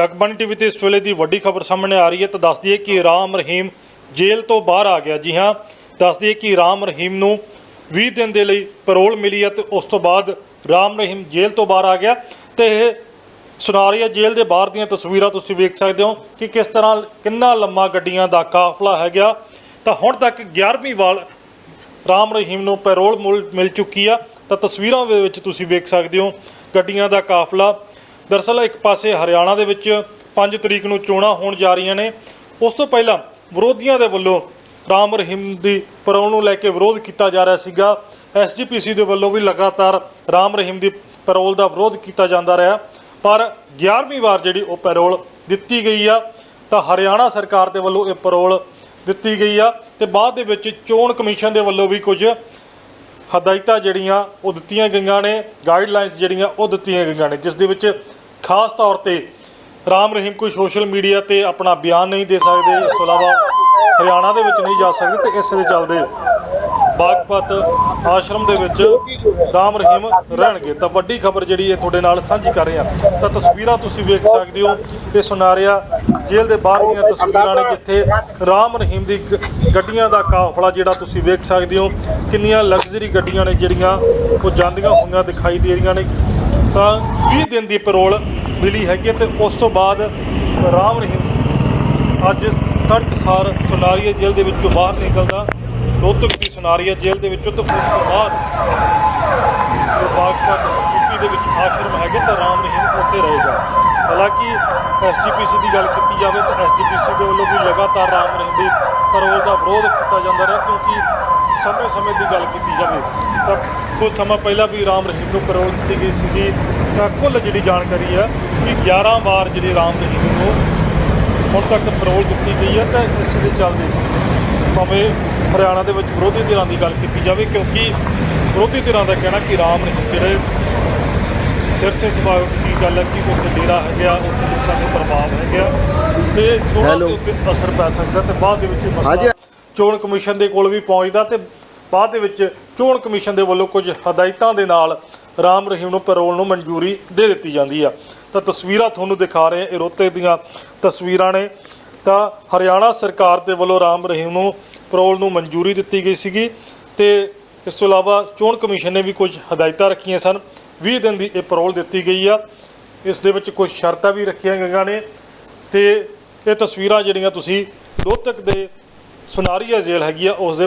Jagbani TV ਤੇ ਇਸ ਵੇਲੇ ਦੀ ਵੱਡੀ ਖਬਰ ਸਾਹਮਣੇ ਆ ਰਹੀ ਹੈ ਤਾਂ ਦੱਸਦੀ ਹੈ ਕਿ ਰਾਮ ਰਹੀਮ ਜੇਲ੍ਹ ਤੋਂ ਬਾਹਰ ਆ ਗਿਆ। ਜੀ ਹਾਂ ਦੱਸਦੀ ਹੈ ਕਿ ਰਾਮ ਰਹੀਮ ਨੂੰ 20 ਦਿਨ ਦੇ ਲਈ ਪੈਰੋਲ ਮਿਲੀ ਹੈ ਤੇ ਉਸ ਤੋਂ ਬਾਅਦ ਰਾਮ ਰਹੀਮ ਜੇਲ੍ਹ ਤੋਂ ਬਾਹਰ ਆ ਗਿਆ। ਤੇ ਇਹ ਸੁਨਾਰੀਆ ਜੇਲ੍ਹ ਦੇ ਬਾਹਰ ਦੀਆਂ ਤਸਵੀਰਾਂ ਤੁਸੀਂ ਵੇਖ ਸਕਦੇ ਹੋ ਕਿ ਕਿਸ ਤਰ੍ਹਾਂ ਕਿੰਨਾ ਲੰਮਾ ਗੱਡੀਆਂ ਦਾ ਕਾਫਲਾ ਹੈ ਗਿਆ ਤਾਂ ਹੁਣ ਤੱਕ 11ਵੀਂ ਵਾਰ ਰਾਮ ਰਹੀਮ ਨੂੰ ਪੈਰੋਲ ਮੁਲ- ਮਿਲ ਚੁੱਕੀ ਆ। ਤਾਂ ਤਸਵੀਰਾਂ ਦੇ ਵਿੱਚ ਤੁਸੀਂ ਵੇਖ ਸਕਦੇ ਹੋ ਗੱਡੀਆਂ ਦਾ ਕਾਫਲਾ। ਦਰਅਸਲ ਇੱਕ ਪਾਸੇ ਹਰਿਆਣਾ ਦੇ ਵਿੱਚ 5 ਤਰੀਕ ਨੂੰ ਚੋਣਾਂ ਹੋਣ ਜਾ ਰਹੀਆਂ ਨੇ, ਉਸ ਤੋਂ ਪਹਿਲਾਂ ਵਿਰੋਧੀਆਂ ਦੇ ਵੱਲੋਂ ਰਾਮ ਰਹੀਮ ਦੀ ਪੈਰੋਲ ਨੂੰ ਲੈ ਕੇ ਵਿਰੋਧ ਕੀਤਾ ਜਾ ਰਿਹਾ ਸੀਗਾ। ਐਸਜੀਪੀਸੀ ਦੇ ਵੱਲੋਂ ਵੀ ਲਗਾਤਾਰ ਰਾਮ ਰਹੀਮ ਦੀ ਪੈਰੋਲ ਦਾ ਵਿਰੋਧ ਕੀਤਾ ਜਾਂਦਾ ਰਿਹਾ। ਪਰ 11ਵੀਂ ਵਾਰ ਜਿਹੜੀ ਉਹ ਪੈਰੋਲ ਦਿੱਤੀ ਗਈ ਆ, ਤਾਂ ਹਰਿਆਣਾ ਸਰਕਾਰ ਦੇ ਵੱਲੋਂ ਇਹ ਪੈਰੋਲ ਦਿੱਤੀ ਗਈ ਆ ਤੇ ਬਾਅਦ ਦੇ ਵਿੱਚ ਚੋਣ ਕਮਿਸ਼ਨ ਦੇ ਵੱਲੋਂ ਵੀ ਕੁਝ ਹਦਾਇਤਾਂ ਜਿਹੜੀਆਂ ਉਹ ਦਿੱਤੀਆਂ ਗਈਆਂ ਨੇ ਗਾਈਡਲਾਈਨਸ ਜਿਹੜੀਆਂ ਉਹ ਦਿੱਤੀਆਂ ਗਈਆਂ ਨੇ, ਜਿਸ ਦੇ ਵਿੱਚ ਖਾਸ ਤੌਰ ਤੇ ਰਾਮ ਰਹੀਮ ਕੋਈ ਸੋਸ਼ਲ ਮੀਡੀਆ ਤੇ ਆਪਣਾ ਬਿਆਨ ਨਹੀਂ ਦੇ ਸਕਦੇ, ਇਸ ਤੋਂ ਇਲਾਵਾ ਹਰਿਆਣਾ ਦੇ ਵਿੱਚ ਨਹੀਂ ਜਾ ਸਕਦੇ ਤੇ ਇਸ ਦੇ ਚੱਲਦੇ ਬਾਗਪਤ ਆਸ਼ਰਮ ਦੇ ਵਿੱਚ ਰਾਮ ਰਹੀਮ ਰਹਿਣਗੇ। ਤਾਂ ਵੱਡੀ ਖਬਰ ਜਿਹੜੀ ਇਹ ਤੁਹਾਡੇ ਨਾਲ ਸਾਂਝੀ ਕਰ ਰਹੇ। ਹਾਂ ਤਾਂ ਤਸਵੀਰਾਂ ਤੁਸੀਂ ਵੇਖ ਸਕਦੇ ਹੋ ਇਹ ਸੁਨਾਰਿਆ ਜੇਲ੍ਹ ਦੇ ਬਾਹਰ ਦੀਆਂ ਤਸਵੀਰਾਂ ਨੇ, ਜਿੱਥੇ ਰਾਮ ਰਹੀਮ ਦੀ ਗੱਡੀਆਂ ਦਾ ਕਾਫਲਾ ਜਿਹੜਾ ਤੁਸੀਂ ਵੇਖ ਸਕਦੇ ਹੋ, ਕਿੰਨੀਆਂ ਲਗਜ਼ਰੀ ਗੱਡੀਆਂ ਨੇ ਜਿਹੜੀਆਂ ਉਹ ਜਾਂਦੀਆਂ ਹੋਈਆਂ ਦਿਖਾਈ ਦੇ ਰਹੀਆਂ ਨੇ। ਤਾਂ 20 ਦਿਨ ਦੀ ਪੈਰੋਲ ਮਿਲੀ ਹੈਗੀ ਹੈ ਤੇ ਉਸ ਤੋਂ ਬਾਅਦ ਰਾਮ ਰਹੀਮ ਅੱਜ ਤੜਕਸਾਰ ਸੁਨਾਰੀਆ ਜੇਲ੍ਹ ਦੇ ਵਿੱਚੋਂ ਬਾਹਰ ਨਿਕਲਦਾ ਰੋਹਤਕ ਦੀ ਸੁਨਾਰੀਆ ਜੇਲ੍ਹ ਦੇ ਵਿੱਚੋਂ ਤੇ ਉਸ ਤੋਂ ਬਾਅਦ ਜੋ ਬਾਗਪਤ ਯੂਪੀ ਦੇ ਵਿੱਚ ਆਸ਼ਰਮ ਹੈਗੇ ਤਾਂ ਰਾਮ ਰਹੀਮ ਉੱਥੇ ਰਹੇਗਾ ਹਾਲਾਂਕਿ ਐਸਜੀਪੀਸੀ ਦੀ ਗੱਲ ਕੀਤੀ ਜਾਵੇ ਤਾਂ ਐਸਜੀਪੀਸੀ ਦੇ ਵੱਲੋਂ ਵੀ ਲਗਾਤਾਰ ਰਾਮ ਰਹੀਮ ਦੀ ਪੈਰੋਲ ਦਾ ਵਿਰੋਧ ਕੀਤਾ ਜਾਂਦਾ ਰਿਹਾ ਕਿਉਂਕਿ ਸਮੇਂ-ਸਮੇਂ ਦੀ ਗੱਲ ਕੀਤੀ ਜਾਵੇ ਤਾਂ ਕੁਝ ਸਮਾਂ ਪਹਿਲਾਂ ਵੀ ਰਾਮ ਰਹੀਮ ਨੂੰ ਪੈਰੋਲ ਦਿੱਤੀ ਗਈ ਸੀਗੀ ਤਾਂ ਕੁੱਲ ਜਿਹੜੀ ਜਾਣਕਾਰੀ ਹੈ ਕਿ 11 ਵਾਰ ਜਿਹੜੀ ਰਾਮ ਰਹੀਮ ਨੂੰ ਹੁਣ ਤੱਕ ਪੈਰੋਲ ਦਿੱਤੀ ਗਈ ਹੈ ਤਾਂ ਇਸ ਦੇ ਚੱਲਦੇ ਭਾਵੇਂ ਹਰਿਆਣਾ ਦੇ ਵਿੱਚ ਵਿਰੋਧੀ ਧਿਰਾਂ ਦੀ ਗੱਲ ਕੀਤੀ ਜਾਵੇ ਕਿਉਂਕਿ ਵਿਰੋਧੀ ਧਿਰਾਂ ਦਾ ਕਹਿਣਾ ਕਿ ਰਾਮ ਰਹੀਮ ਜਿਹੜੇ ਸਿਰਸੇ ਸੁਭਾਅ ਦੀ ਗੱਲ ਹੈ ਕਿ ਉੱਥੇ ਡੇਰਾ ਹੈਗਾ ਉੱਥੇ ਲੋਕਾਂ ਦੇ ਪ੍ਰਭਾਵ ਹੈਗਾ ਤੇ ਦੇ ਉੱਤੇ ਅਸਰ ਪੈ ਸਕਦਾ ਤੇ ਬਾਅਦ ਦੇ ਵਿੱਚ। ਮਸਲਾ ਚੋਣ ਕਮਿਸ਼ਨ ਦੇ ਕੋਲ ਵੀ ਪਹੁੰਚਦਾ ਤੇ ਬਾਅਦ ਦੇ ਵਿੱਚ ਚੋਣ ਕਮਿਸ਼ਨ ਦੇ ਵੱਲੋਂ ਕੁਝ ਹਦਾਇਤਾਂ ਦੇ ਨਾਲ ਰਾਮ ਰਹੀਮ ਨੂੰ ਪੈਰੋਲ ਨੂੰ ਮਨਜ਼ੂਰੀ ਦੇ ਦਿੱਤੀ ਜਾਂਦੀ ਆ। ਤਾਂ ਤਸਵੀਰਾਂ ਤੁਹਾਨੂੰ ਦਿਖਾ ਰਹੇ ਹਾਂ। ਇਹ ਰੋਤੇ ਦੀਆਂ ਤਸਵੀਰਾਂ ਨੇ। ਤਾਂ ਹਰਿਆਣਾ ਸਰਕਾਰ ਦੇ ਵੱਲੋਂ ਰਾਮ ਰਹੀਮ ਨੂੰ ਪੈਰੋਲ ਨੂੰ ਮਨਜ਼ੂਰੀ ਦਿੱਤੀ ਗਈ ਸੀਗੀ ਤੇ ਇਸ ਤੋਂ ਇਲਾਵਾ ਚੋਣ ਕਮਿਸ਼ਨ ਨੇ ਵੀ ਕੁਝ ਹਦਾਇਤਾਂ ਰੱਖੀਆਂ ਸਨ। 20 ਦਿਨ ਦੀ ਇਹ ਪੈਰੋਲ ਦਿੱਤੀ ਗਈ ਆ। ਇਸ ਦੇ ਵਿੱਚ ਕੁਝ ਸ਼ਰਤਾਂ ਵੀ ਰੱਖੀਆਂ ਗਈਆਂ ਨੇ ਤੇ ਇਹ ਤਸਵੀਰਾਂ ਜਿਹੜੀਆਂ ਤੁਸੀਂ ਰੋਹਤਕ ਦੇ ਸੁਨਾਰੀਆ ਜੇਲ੍ਹ ਹੈਗੀ ਆ ਉਸ ਦੇ